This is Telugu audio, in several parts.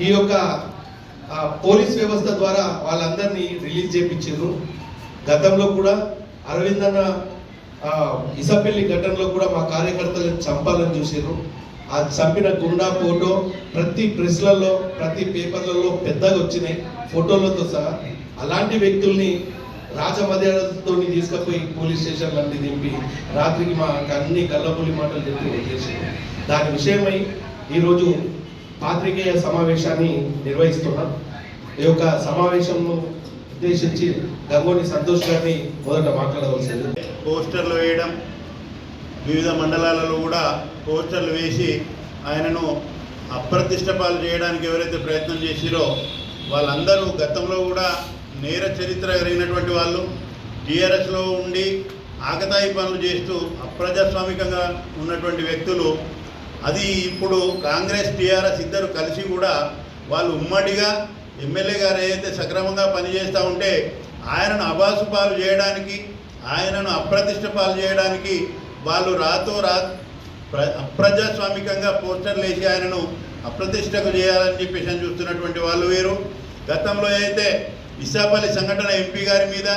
ఈ యొక్క పోలీస్ వ్యవస్థ ద్వారా వాళ్ళందరినీ రిలీజ్ చేయించారు గతంలో కూడా అరవింద్ అన్న ఇసపెల్లి ఘటనలో కూడా మా కార్యకర్తలను చంపాలని చూసారు ఆ చంపిన గుండా ఫోటో ప్రతి ప్రెస్లలో ప్రతి పేపర్లలో పెద్దగా వచ్చినాయి. ఫోటోలతో సహా అలాంటి వ్యక్తుల్ని రాజమర్యాదతో తీసుకుపోయి పోలీస్ స్టేషన్ లాంటి దింపి రాత్రికి మా అన్ని కళ్ళపూలి మాటలు చెప్పి వదిలేసారు దాని విషయమై ఈరోజు పాత్రికేయ సమావేశాన్ని నిర్వహిస్తున్నాం ఈ యొక్క సమావేశంను ఉద్దేశించి గంగోని సంతోష్ గారిని మొదట మాట్లాడవలసింది పోస్టర్లు వేయడం వివిధ మండలాలలో కూడా పోస్టర్లు వేసి ఆయనను అప్రతిష్ట పాలు చేయడానికి ఎవరైతే ప్రయత్నం చేసిరో వాళ్ళందరూ గతంలో కూడా నేర చరిత్ర కలిగినటువంటి వాళ్ళు టీఆర్ఎస్లో ఉండి ఆకతాయి పనులు చేస్తూ అప్రజాస్వామికంగా ఉన్నటువంటి వ్యక్తులు అది ఇప్పుడు కాంగ్రెస్ టీఆర్ఎస్ ఇద్దరు కలిసి కూడా వాళ్ళు ఉమ్మడిగా ఎమ్మెల్యే గారు ఏదైతే సక్రమంగా పనిచేస్తూ ఉంటే ఆయనను అబాసు పాలు చేయడానికి ఆయనను అప్రతిష్ట పాలు చేయడానికి వాళ్ళు రాతో రా ప్ర అప్రజాస్వామికంగా పోస్టర్లు వేసి ఆయనను అప్రతిష్టకు చేయాలని చెప్పేసి అని చూస్తున్నటువంటి వాళ్ళు వేరు. గతంలో అయితే ఇసాపల్లి సంఘటన ఎంపీ గారి మీద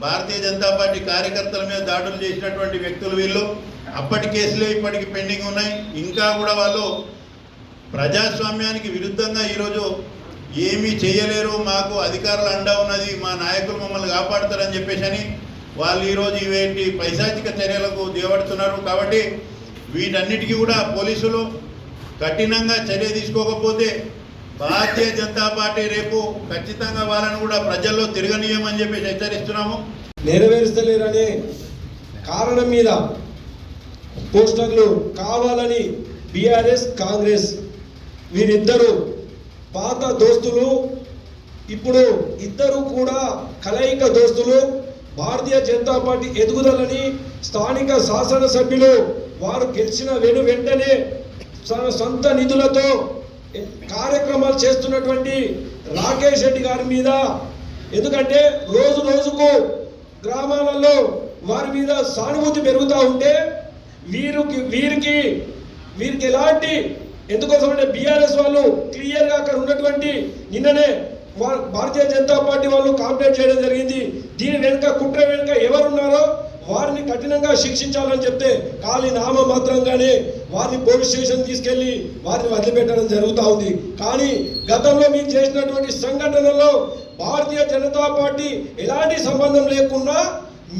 భారతీయ జనతా పార్టీ కార్యకర్తల మీద దాడులు చేసినటువంటి వ్యక్తులు వీళ్ళు అప్పటి కేసులే ఇప్పటికి పెండింగ్ ఉన్నాయి. ఇంకా కూడా వాళ్ళు ప్రజాస్వామ్యానికి విరుద్ధంగా ఈరోజు ఏమీ చేయలేరు. మాకు అధికారులు అండా ఉన్నది మా నాయకులు మమ్మల్ని కాపాడుతారని చెప్పేసి అని వాళ్ళు ఈరోజు ఇవేంటి పైశాచిక చర్యలకు దిగబడుతున్నారు. కాబట్టి వీటన్నిటికీ కూడా పోలీసులు కఠినంగా చర్య తీసుకోకపోతే భారతీయ జనతా పార్టీ రేపు ఖచ్చితంగా వాళ్ళని కూడా ప్రజల్లో తిరగనీయమని చెప్పేసి హెచ్చరిస్తున్నాము. నెరవేరుస్తలేరనే కారణం మీద పోస్టర్లు కావాలని బీఆర్ఎస్ కాంగ్రెస్ వీరిద్దరూ పాత దోస్తులు ఇప్పుడు ఇద్దరు కూడా కలయిక దోస్తులు భారతీయ జనతా పార్టీ ఎదుగుదలని స్థానిక శాసనసభ్యులు వారు గెలిచిన వెను వెంటనే సొంత నిధులతో కార్యక్రమాలు చేస్తున్నటువంటి రాకేష్ రెడ్డి గారి మీద ఎందుకంటే రోజు రోజుకు గ్రామాలలో వారి మీద సానుభూతి పెరుగుతూ ఉంటే వీరికి వీరికి వీరికి ఎలాంటి ఎందుకోసమంటే బీఆర్ఎస్ వాళ్ళు క్లియర్గా అక్కడ ఉన్నటువంటి నిన్ననే వా- భారతీయ జనతా పార్టీ వాళ్ళు కాంప్లైంట్ చేయడం జరిగింది. దీని వెనుక కుట్ర వెనుక ఎవరున్నారో వారిని కఠినంగా శిక్షించాలని చెప్తే ఖాళీ నామ మాత్రంగానే వారిని పోలీస్ స్టేషన్ తీసుకెళ్ళి వారిని వదిలిపెట్టడం జరుగుతూ ఉంది. కానీ గతంలో మీరు చేసినటువంటి సంఘటనలో భారతీయ జనతా పార్టీ ఎలాంటి సంబంధం లేకుండా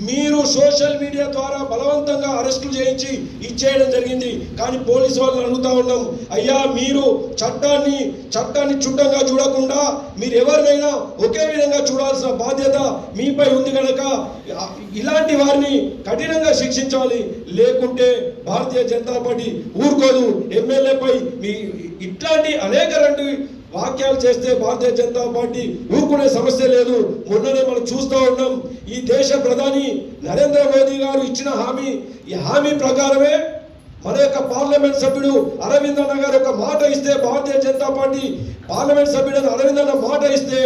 మీరు సోషల్ మీడియా ద్వారా బలవంతంగా అరెస్టులు చేయించి ఇచ్చేయడం జరిగింది. కానీ పోలీసు వాళ్ళని అడుగుతా ఉన్నాం. అయ్యా మీరు చట్టాన్ని చట్టాన్ని చుట్టంగా చూడకుండా మీరు ఎవరినైనా ఒకే విధంగా చూడాల్సిన బాధ్యత మీపై ఉంది కనుక ఇలాంటి వారిని కఠినంగా శిక్షించాలి. లేకుంటే భారతీయ జనతా పార్టీ ఊరుకోదు. ఎమ్మెల్యేపై మీ ఇట్లాంటి అనేక రెండు వాక్యాలు చేస్తే భారతీయ జనతా పార్టీ ఊరుకునే సమస్య లేదు. మొన్ననే మనం చూస్తూ ఉన్నాం ఈ దేశ ప్రధాని నరేంద్ర మోదీ గారు ఇచ్చిన హామీ. ఈ హామీ ప్రకారమే మన యొక్క పార్లమెంట్ సభ్యుడు అరవింద్ అన్న గారు ఒక మాట ఇస్తే భారతీయ జనతా పార్టీ పార్లమెంట్ సభ్యుడు అరవింద్ అన్న మాట ఇస్తే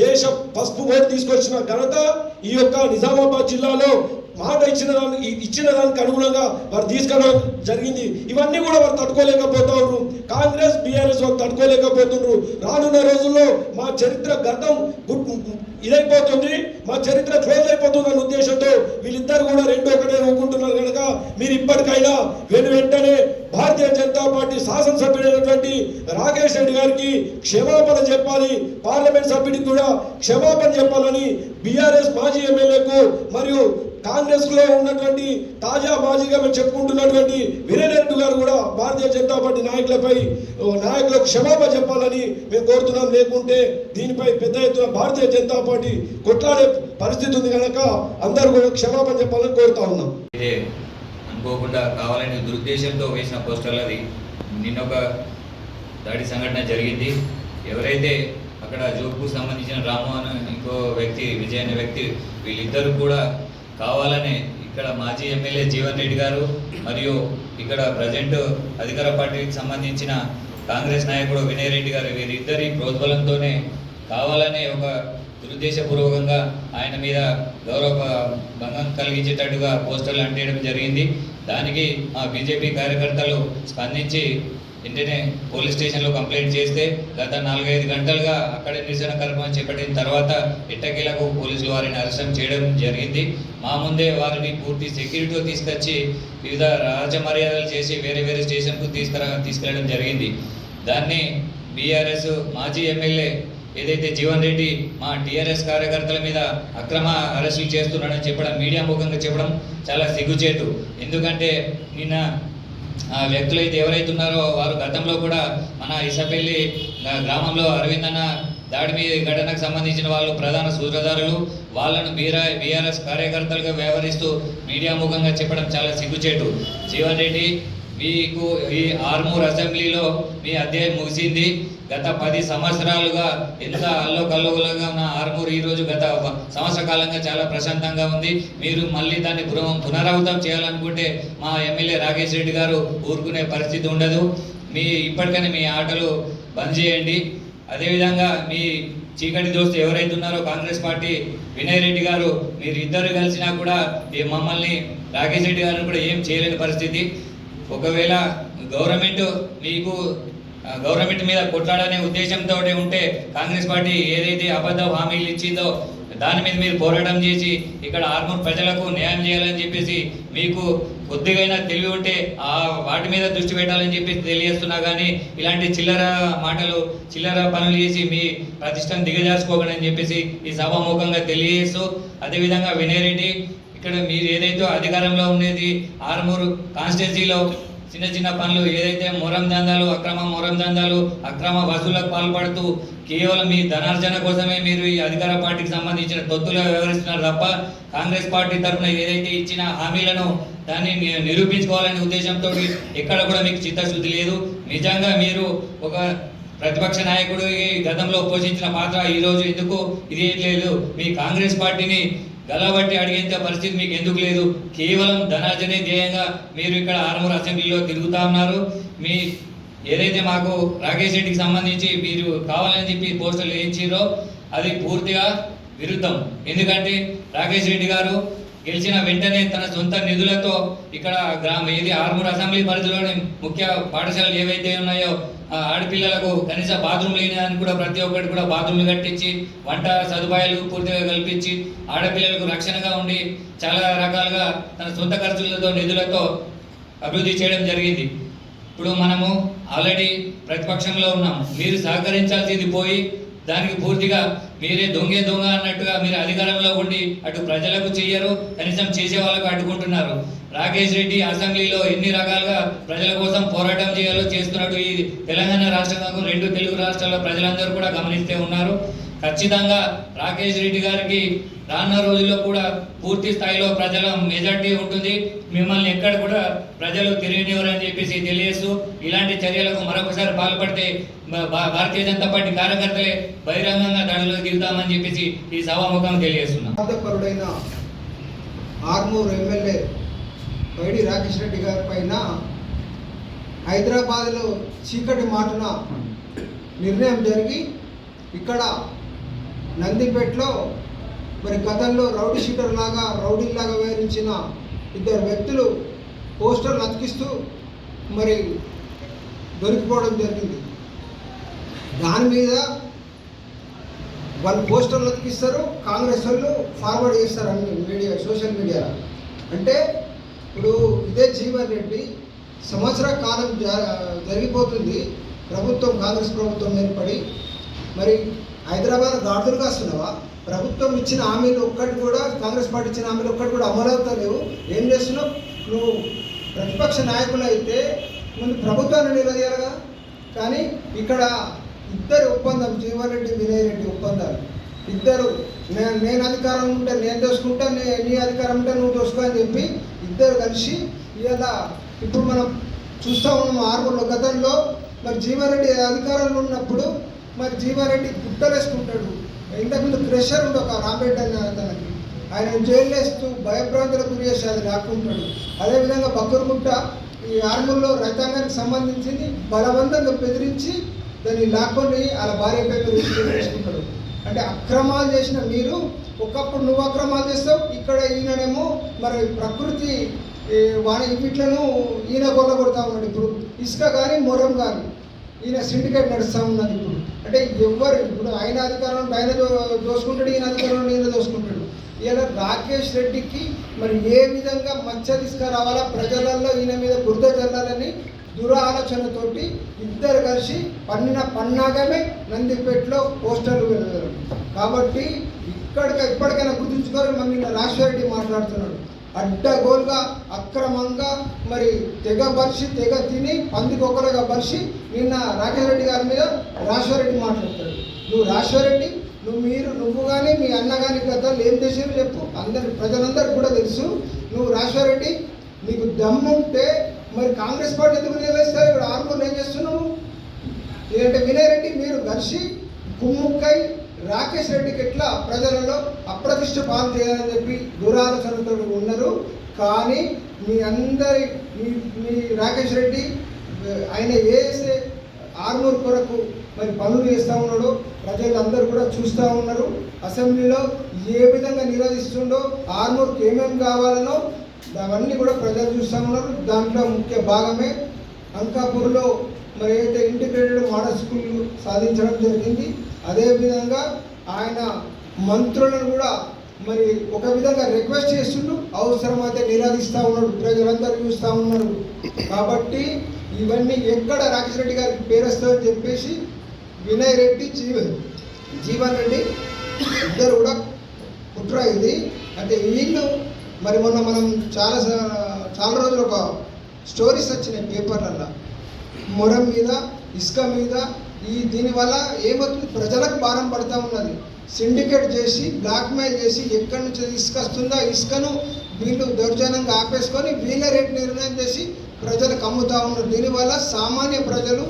దేశ పసుపు బోర్డు తీసుకొచ్చిన ఘనత ఈ యొక్క నిజామాబాద్ జిల్లాలో మాట ఇచ్చిన దానికి ఇచ్చిన దానికి అనుగుణంగా వారు తీసుకెళ్ళడం జరిగింది. ఇవన్నీ కూడా వారు తట్టుకోలేకపోతున్నారు. కాంగ్రెస్ బీఆర్ఎస్ వారు తట్టుకోలేకపోతున్నారు. రానున్న రోజుల్లో మా చరిత్ర గతం ఇదైపోతుంది. మా చరిత్ర క్లోజ్ అయిపోతుంది అనే ఉద్దేశంతో వీళ్ళిద్దరు కూడా రెండు ఒకటే అనుకుంటున్నారు కనుక మీరు ఇప్పటికైనా వెను వెంటనే భారతీయ జనతా పార్టీ శాసనసభ్యుడైనటువంటి రాకేష్ రెడ్డి గారికి క్షమాపణ చెప్పాలి. పార్లమెంట్ సభ్యుడికి కూడా క్షమాపణ చెప్పాలని బీఆర్ఎస్ మాజీ ఎమ్మెల్యేకు మరియు కాంగ్రెస్లో ఉన్నటువంటి తాజా మాజీగా మేము చెప్పుకుంటున్నటువంటి వీరేనరెడ్డి గారు కూడా భారతీయ జనతా పార్టీ నాయకులపై ఓ, నాయకులకు క్షమాపణ చెప్పాలని మేము కోరుతున్నాం. లేకుంటే దీనిపై పెద్ద ఎత్తున భారతీయ జనతా పార్టీ కొట్లాడే పరిస్థితి ఉంది కనుక అందరూ కూడా క్షమాపణ చెప్పాలని కోరుతా ఉన్నాం. అనుకోకుండా కావాలని దురుద్దేశంతో వేసిన పోస్టర్లు అది నిన్నొక దాడి సంఘటన జరిగింది. ఎవరైతే అక్కడ జోక్కు సంబంధించిన రాము ఇంకో వ్యక్తి విజయ్ అనే వ్యక్తి వీళ్ళిద్దరూ కూడా కావాలనే ఇక్కడ మాజీ ఎమ్మెల్యే జీవన్ రెడ్డి గారు మరియు ఇక్కడ ప్రజెంట్ అధికార పార్టీకి సంబంధించిన కాంగ్రెస్ నాయకుడు వినయ్ రెడ్డి గారు వీరిద్దరి ప్రోద్బలంతోనే కావాలనే ఒక దురుద్దేశపూర్వకంగా ఆయన మీద గౌరవ భంగం కలిగించేటట్టుగా పోస్టర్లు అంటేయడం జరిగింది. దానికి మా బీజేపీ కార్యకర్తలు స్పందించి వెంటనే పోలీస్ స్టేషన్లో కంప్లైంట్ చేస్తే గత నాలుగైదు గంటలుగా అక్కడే నిరసన కార్యక్రమం చేపట్టిన తర్వాత ఎట్టకేలకు పోలీసులు వారిని అరెస్టం చేయడం జరిగింది. మా ముందే వారిని పూర్తి సెక్యూరిటీతో తీసుకొచ్చి వివిధ రాజమర్యాదలు చేసి వేరే వేరే స్టేషన్కు తీసుకురా తీసుకెళ్ళడం జరిగింది. దాన్ని బీఆర్ఎస్ మాజీ ఎమ్మెల్యే ఏదైతే జీవన్ రెడ్డి మా టీఆర్ఎస్ కార్యకర్తల మీద అక్రమ అరెస్టులు చేస్తున్నాడని చెప్పడం మీడియా ముఖంగా చెప్పడం చాలా సిగ్గుచేటు. ఎందుకంటే నిన్న వ్యక్తులు అయితే ఎవరైతే ఉన్నారో వారు గతంలో కూడా మన ఇసపల్లి గ్రామంలో అరవింద్ అన్న దాడి మీద ఘటనకు సంబంధించిన వాళ్ళు ప్రధాన సూత్రధారులు. వాళ్ళను బీరా బీఆర్ఎస్ కార్యకర్తలుగా వ్యవహరిస్తూ మీడియా ముఖంగా చెప్పడం చాలా సిగ్గుచేటు. జీవన్ రెడ్డి మీకు ఈ ఆర్మూర్ అసెంబ్లీలో మీ అధ్యాయం ముగిసింది. గత పది సంవత్సరాలుగా ఎంత అల్లోకల్లోలంగా ఉన్న ఆర్మూర్ ఈరోజు గత సంవత్సర కాలంగా చాలా ప్రశాంతంగా ఉంది. మీరు మళ్ళీ దాన్ని పునః పునరావృతం చేయాలనుకుంటే మా ఎమ్మెల్యే రాకేష్ రెడ్డి గారు ఊరుకునే పరిస్థితి ఉండదు. మీ ఇప్పటికైనా మీ ఆటలు బంద్ చేయండి. అదేవిధంగా మీ చీకటి దోస్తు ఎవరైతే ఉన్నారో కాంగ్రెస్ పార్టీ వినయ్ రెడ్డి గారు మీరు ఇద్దరు కలిసినా కూడా ఈ మమ్మల్ని రాకేష్ రెడ్డి గారిని కూడా ఏం చేయలేని పరిస్థితి. ఒకవేళ గవర్నమెంట్ మీకు గవర్నమెంట్ మీద కొట్లాడనే ఉద్దేశంతో ఉంటే కాంగ్రెస్ పార్టీ ఏదైతే అబద్ధ హామీలు ఇచ్చిందో దాని మీద మీరు పోరాటం చేసి ఇక్కడ ఆర్మూర్ ప్రజలకు న్యాయం చేయాలని చెప్పేసి మీకు కొద్దిగైనా తెలివి ఉంటే ఆ వాటి మీద దృష్టి పెట్టాలని చెప్పేసి తెలియజేస్తున్నా కానీ ఇలాంటి చిల్లర మాటలు చిల్లర పనులు చేసి మీ ప్రతిష్టను దిగజార్చుకోకనని చెప్పేసి ఈ సభాముఖంగా తెలియజేస్తూ అదేవిధంగా వినయ్ రెడ్డి ఇక్కడ మీరు ఏదైతే అధికారంలో ఉండేది ఆర్మూరు కాన్స్టిట్యున్సీలో చిన్న చిన్న పనులు ఏదైతే మొరం దందాలు అక్రమ మొరం దందాలు అక్రమ వసూలకు పాల్పడుతూ కేవలం మీ ధనార్జన కోసమే మీరు ఈ అధికార పార్టీకి సంబంధించిన తొత్తులుగా వ్యవహరిస్తున్నారు తప్ప కాంగ్రెస్ పార్టీ తరఫున ఏదైతే ఇచ్చిన హామీలను దాన్ని ని- నిరూపించుకోవాలనే ఉద్దేశంతో ఎక్కడ కూడా మీకు చిత్తశుద్ధి లేదు. నిజంగా మీరు ఒక ప్రతిపక్ష నాయకుడు ఈ గతంలో పోషించిన పాత్ర ఈ రోజు ఎందుకు? ఇది లేదు. మీ కాంగ్రెస్ పార్టీని గలబట్టి అడిగేంత పరిస్థితి మీకు ఎందుకు లేదు? కేవలం ధనార్జనే ధ్యేయంగా మీరు ఇక్కడ ఆర్మూర్ అసెంబ్లీలో తిరుగుతా ఉన్నారు. మీ ఏదైతే మాకు రాకేష్ రెడ్డికి సంబంధించి మీరు కావాలని చెప్పి పోస్టర్లు వేయించారో అది పూర్తిగా విరుద్ధం. ఎందుకంటే రాకేష్ రెడ్డి గారు గెలిచిన వెంటనే తన సొంత నిధులతో ఇక్కడ గ్రామ ఏది ఆర్మూర్ అసెంబ్లీ పరిధిలోని ముఖ్య పాఠశాలలు ఏవైతే ఉన్నాయో ఆడపిల్లలకు కనీస బాత్రూమ్ లేని కూడా ప్రతి ఒక్కటి కూడా బాత్రూమ్లు కట్టించి వంట సదుపాయాలు పూర్తిగా కల్పించి ఆడపిల్లలకు రక్షణగా ఉండి చాలా రకాలుగా తన సొంత ఖర్చులతో నిధులతో అభివృద్ధి చేయడం జరిగింది. ఇప్పుడు మనము ఆల్రెడీ ప్రతిపక్షంలో ఉన్నాం. మీరు సహకరించాల్సింది పోయి దానికి పూర్తిగా మీరే దొంగే దొంగ అన్నట్టుగా మీరు అధికారంలో ఉండి అటు ప్రజలకు చెయ్యరు కనీసం చేసే వాళ్ళకు అడ్డుకుంటున్నారు. రాకేష్ రెడ్డి అసెంబ్లీలో ఎన్ని రకాలుగా ప్రజల కోసం పోరాటం చేయాలో చేస్తున్నట్టు ఈ తెలంగాణ రాష్ట్రంలో రెండు తెలుగు రాష్ట్రాల ప్రజలందరూ కూడా గమనిస్తే ఉన్నారు. ఖచ్చితంగా రాకేష్ రెడ్డి గారికి రానున్న రోజుల్లో కూడా పూర్తి స్థాయిలో ప్రజల మెజార్టీ ఉంటుంది. మిమ్మల్ని ఎక్కడ కూడా ప్రజలు తిరిగినివ్వరని చెప్పేసి తెలియస్తూ ఇలాంటి చర్యలకు మరొకసారి పాల్పడితే భా- భా- భారతీయ జనతా పార్టీ కార్యకర్తలే బహిరంగంగా దాడిలో దిగుతామని చెప్పేసి ఈ సభాముఖం తెలియజేస్తున్నాం. ఆర్మూర్ ఎమ్మెల్యే వైడి రాకేష్ రెడ్డి గారి పైన హైదరాబాద్లో చీకటి మాటున నిర్ణయం జరిగి ఇక్కడ నందిపేటలో మరి గతంలో రౌడీ షీటర్ లాగా రౌడీలాగా వివరించిన ఇద్దరు వ్యక్తులు పోస్టర్లు అతికిస్తూ మరి దొరికిపోవడం జరిగింది. దాని మీద వాళ్ళు పోస్టర్లు అతికిస్తారు కాంగ్రెస్ వాళ్ళు ఫార్వర్డ్ చేస్తారు అన్ని మీడియా సోషల్ మీడియా అంటే ఇప్పుడు ఇదే జీవన్ రెడ్డి సంవత్సర కాలం జ- జరిగిపోతుంది. ప్రభుత్వం కాంగ్రెస్ ప్రభుత్వం ఏర్పడి మరి హైదరాబాద్ గాడులుగా వస్తున్నావా ప్రభుత్వం ఇచ్చిన హామీలు ఒక్కటి కూడా కాంగ్రెస్ పార్టీ ఇచ్చిన హామీలు ఒక్కటి కూడా అమలు అవుతలేవు ఏం చేస్తున్నావు? నువ్వు ప్రతిపక్ష నాయకులు అయితే ముందు ప్రభుత్వాన్ని నిలదీయాలిగా. కానీ ఇక్కడ ఇద్దరు ఒప్పందం జీవన్ రెడ్డి వినయ్ రెడ్డి ఒప్పందాలు. ఇద్దరు నేను నేను అధికారం ఉంటే నేను దోసుకుంటా నీ నీ అధికారం ఉంటే నువ్వు దోసుకో అని చెప్పి ఇద్దరు కలిసి ఇలా ఇప్పుడు మనం చూస్తూ ఉన్నాం ఆరుగురు గతంలో మరి జీవారెడ్డి అధికారంలో ఉన్నప్పుడు మరి జీవారెడ్డి గుట్టలేసుకుంటాడు. ఇంతకుముందు క్రెషర్ ఉండే ఒక రాంబెడ్డి అనే అతనికి. ఆయన జైలు వేస్తూ భయభ్రాంతులకు గురి చేసి అది లాక్కుంటాడు. అదేవిధంగా బక్కరుగుట్ట ఈ ఆర్మూర్లో రైతాంగానికి సంబంధించింది బలవంతంగా బెదిరించి దాన్ని లాక్కొని వాళ్ళ భార్య పేరు తీసుకుంటాడు. అంటే అక్రమాలు చేసిన మీరు ఒకప్పుడు నువ్వు అక్రమాలు చేస్తావు ఇక్కడ ఈయననేమో మరి ప్రకృతి ఈ వాని ఇట్లను ఈయన కొల్ల కొడతా ఉన్నాడు ఇప్పుడు. ఇసుక కానీ మొరం కానీ ఈయన సిండికేట్ నడుస్తూ ఉన్నది ఇప్పుడు. అంటే ఎవరు ఇప్పుడు ఆయన అధికారంలో ఆయన దో- దోసుకుంటాడు ఈయన అధికారంలో ఈయన దోసుకుంటాడు. ఇలా రాకేష్ రెడ్డికి మరి ఏ విధంగా మచ్చ తీసుకురావాలా? ప్రజలలో ఈయన మీద బురద చల్లాలని దురాలోచనతోటి ఇద్దరు కలిసి పన్నిన పన్నాగమే నందిపేటలో పోస్టర్లు వెళ్ళారు కాబట్టి ఇక్కడికి ఇప్పటికైనా గుర్తుంచుకోవాలి మరి నిన్న రాజశేఖరెడ్డి మాట్లాడుతున్నాడు. అడ్డగోలుగా అక్రమంగా మరి తెగ బర్చి తెగ తిని పందికొక్కలుగా బర్చి నిన్న రాకేష్ రెడ్డి గారి మీద రాజశేఖరెడ్డి మాట్లాడతాడు నువ్వు రాజశేఖరెడ్డి నువ్వు మీరు నువ్వు కానీ మీ అన్న కానీ గతంలో ఏం చేసేవి చెప్పు. అందరి ప్రజలందరికీ కూడా తెలుసు. నువ్వు రాజశేఖరెడ్డి నీకు దమ్ముంటే మరి కాంగ్రెస్ పార్టీ ఎందుకు నిలవేస్తారు? ఇక్కడ ఆరుగురు ఏం చేస్తున్నావు లేదంటే వినయ్ రెడ్డి మీరు కలిసి కుమ్ముక్కై రాకేష్ రెడ్డికి ఎట్లా ప్రజలలో అప్రతిష్ట పాలు చేయాలని చెప్పి దురాలోచనతో ఉన్నారు. కానీ మీ అందరి మీ మీ రాకేష్ రెడ్డి ఆయన ఏసే ఆర్మూర్ కొరకు మరి పనులు చేస్తూ ఉన్నాడు ప్రజలందరూ కూడా చూస్తూ ఉన్నారు. అసెంబ్లీలో ఏ విధంగా నిరోధిస్తుండో ఆర్మూర్కి ఏమేమి కావాలనో అవన్నీ కూడా ప్రజలు చూస్తూ ఉన్నారు. దాంట్లో ముఖ్య భాగమే అంకాపూర్లో మరి అయితే ఇంటిగ్రేటెడ్ మోడల్ స్కూల్ సాధించడం జరిగింది అదేవిధంగా ఆయన మంత్రులను కూడా మరి ఒక విధంగా రిక్వెస్ట్ చేస్తుండు. అవసరమైతే నిరాధిస్తూ ఉన్నాడు ప్రజలందరూ చూస్తూ ఉన్నారు. కాబట్టి ఇవన్నీ ఎక్కడ రాకేష్ రెడ్డి గారికి పేరు చెప్పేసి వినయ్ రెడ్డి జీవన్ జీవన్ రెడ్డి ఇద్దరు కూడా కుట్ర ఇది. అంటే వీళ్ళు మరి మొన్న మనం చాలా చాలా రోజులు ఒక స్టోరీస్ వచ్చినాయి పేపర్లలో మొరం మీద ఇసుక మీద ఈ దీనివల్ల ఏమవుతుంది? ప్రజలకు భారం పడుతూ ఉన్నది. సిండికేట్ చేసి బ్లాక్మెయిల్ చేసి ఎక్కడి నుంచి ఇసుక వస్తుందో ఇసుకను వీళ్ళు దౌర్జన్యంగా ఆపేసుకొని వీళ్ళ రేట్ నిర్ణయం చేసి ప్రజలకు అమ్ముతా ఉన్నారు. దీనివల్ల సామాన్య ప్రజలు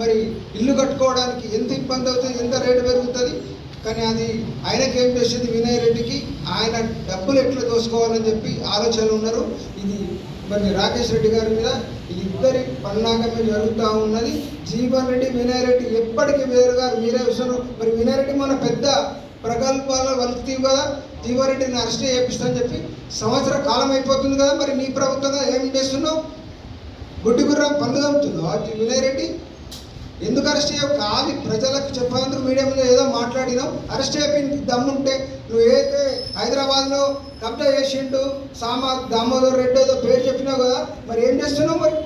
మరి ఇల్లు కట్టుకోవడానికి ఎంత ఇబ్బంది అవుతుంది ఎంత రేటు పెరుగుతుంది? కానీ అది ఆయనకేం చేసేది? వినయ్ రెడ్డికి ఆయన డబ్బులు ఎట్లా దోసుకోవాలని చెప్పి ఆలోచనలు ఉన్నారు. ఇది మరి రాకేష్ రెడ్డి గారి మీద ఇద్దరి పన్నాగమే జరుగుతూ ఉన్నది. జీవన్ రెడ్డి వినయ్ రెడ్డి ఎప్పటికీ వేరుగా మీరే వస్తున్నారు మరి వినయ్ రెడ్డి మన పెద్ద ప్రగల్భాల వలుకుతీవి కదా. జీవన్ రెడ్డిని అరెస్ట్ చేపిస్తామని చెప్పి సంవత్సర కాలం అయిపోతుంది కదా. మరి నీ ప్రభుత్వంగా ఏం చేస్తున్నావు? గుడ్డి గుర్రం పనులు తమ్ముతున్నావు వినయ్ రెడ్డి ఎందుకు అరెస్ట్ చేయవు? కాదు ప్రజలకు చెప్పేందుకు మీడియంలో ఏదో మాట్లాడినావు అరెస్ట్ చేయడానికి దమ్ముంటే నువ్వు ఏదైతే హైదరాబాద్లో కబ్జా చేసిండు సామా దామోదర్ రెడ్డి ఏదో పేరు చెప్పినావు కదా మరి ఏం చేస్తున్నావు మరి?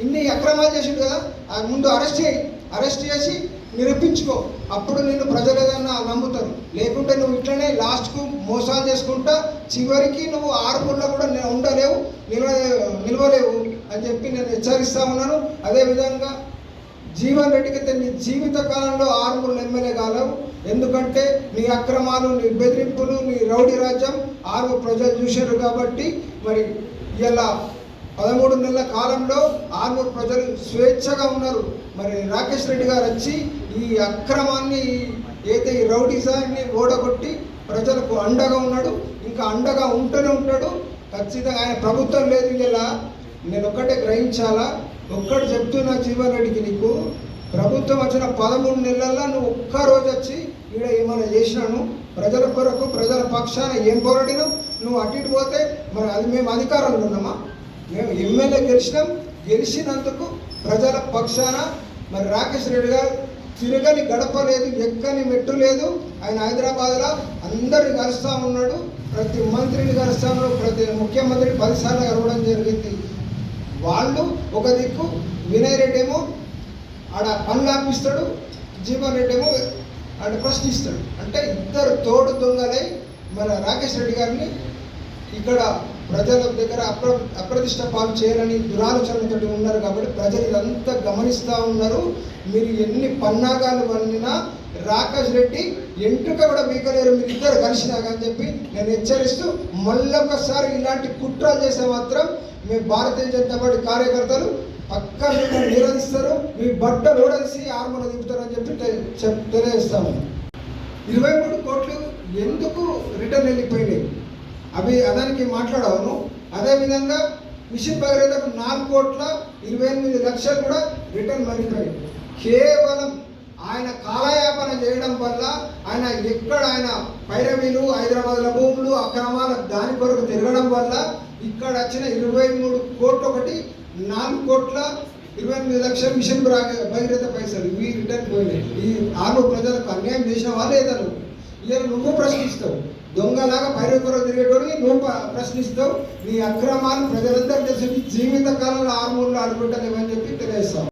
ఇన్ని అక్రమాలు చేసిండు కదా ముందు అరెస్ట్ చేయి. అరెస్ట్ చేసి నిరూపించుకో. అప్పుడు నేను ప్రజలు ఏదన్నా నమ్ముతారు. లేకుంటే నువ్వు ఇట్లనే లాస్ట్కు మోసాలు చేసుకుంటా చివరికి నువ్వు ఆరుమూలలో కూడా నేను ఉండలేవు నిల్వ నిల్వలేవు అని చెప్పి నేను హెచ్చరిస్తా ఉన్నాను. అదేవిధంగా జీవన్ రెడ్డికి అయితే నీ జీవిత కాలంలో ఆరుగురు ఎమ్మెల్యే కాలం ఎందుకంటే నీ అక్రమాలు నీ బెదిరింపులు నీ రౌడీ రాజ్యం ఆరు ప్రజలు చూశారు కాబట్టి మరి ఇలా పదమూడు నెలల కాలంలో ఆరుగురు ప్రజలు స్వేచ్ఛగా ఉన్నారు. మరి రాకేష్ రెడ్డి గారు వచ్చి ఈ అక్రమాన్ని ఏదైతే ఈ రౌడీజాన్ని ఓడగొట్టి ప్రజలకు అండగా ఉన్నాడు. ఇంకా అండగా ఉంటూనే ఉంటాడు. ఖచ్చితంగా ఆయన ప్రభుత్వం లేదు ఇలా నేను ఒక్కటే గ్రహించాలా? ఒక్కడు చెప్తున్నా జీవన్ రెడ్డికి నీకు ప్రభుత్వం వచ్చిన పదమూడు నెలల్లో నువ్వు ఒక్క రోజు వచ్చి ఇక్కడ ఏమైనా చేసినాను? ప్రజల కొరకు ప్రజల పక్షాన ఏం పోరాడినావు? నువ్వు అటు ఇటు పోతే మరి అది మేము అధికారంలో ఉన్నామా? మేము ఎమ్మెల్యే గెలిచినాం. గెలిచినందుకు ప్రజల పక్షాన మరి రాకేష్ రెడ్డి గారు తిరగని గడప లేదు ఎక్కని మెట్టు లేదు. ఆయన హైదరాబాద్లో అందరిని కలుస్తూ ఉన్నాడు. ప్రతి మంత్రిని కలుస్తూ ఉన్నాడు. ప్రతి ముఖ్యమంత్రిని పదిసార్లు కలవడం జరిగింది. వాళ్ళు ఒక దిక్కు వినయ్ రెడ్డి ఏమో ఆడ పనులు ఆపిస్తాడు జీవన్ రెడ్డి ఏమో ఆడ ప్రశ్నిస్తాడు. అంటే ఇద్దరు తోడు దొంగలై మన రాకేష్ రెడ్డి గారిని ఇక్కడ ప్రజల దగ్గర అప్ర అప్రతిష్ట పాలు చేయాలని దురాలోచనతో ఉన్నారు కాబట్టి ప్రజలు ఇదంతా గమనిస్తూ ఉన్నారు. మీరు ఎన్ని పన్నాగాలు వండినా రాకేష్ రెడ్డి ఎంటుక కూడా మీకలేరు మీరు ఇద్దరు కలిసినా అని చెప్పి నేను హెచ్చరిస్తూ మళ్ళొకసారి ఇలాంటి కుట్రలు చేస్తే మాత్రం మీ భారతీయ జనతా పార్టీ కార్యకర్తలు పక్క మిమ్మల్ని మీ బట్టలు ఓడేసి ఆర్మల దింపుతారని చెప్పి తె- చెప్ తెలియజేస్తాము ఇరవై మూడు కోట్లు ఎందుకు రిటర్న్ వెళ్ళిపోయినాయి? అవి అదానికి మాట్లాడవను. అదేవిధంగా మిషన్ భగీరథకు నాలుగు కోట్ల ఇరవై ఎనిమిది లక్షలు కూడా రిటర్న్ మళ్ళిపోయాయి కేవలం ఆయన కాలయాపన చేయడం వల్ల ఆయన ఎక్కడ ఆయన పైరవీలు హైదరాబాద్ల భూములు అక్రమాల దాని కొరకు తిరగడం వల్ల ఇక్కడ వచ్చిన ఇరవై మూడు కోట్లు ఒకటి నాలుగు కోట్ల ఇరవై ఎనిమిది లక్షల మిషన్ భగీ- భగీరథ పైసలు మీ రిటర్న్ పోయినాయి. ఈ ఆరు ప్రజలకు అన్యాయం చేసినవా లేదా నువ్వు ఇలా నువ్వు ప్రశ్నిస్తావు. దొంగలాగా పైరొకరు తిరిగేటోడికి నువ్వు ప్రశ్నిస్తావు. నీ అక్రమాలు ప్రజలందరూ తెలిసి. జీవిత కాలంలో ఆరు మూడు ఆడుకుంటానేమని చెప్పి తెలియజేస్తావు.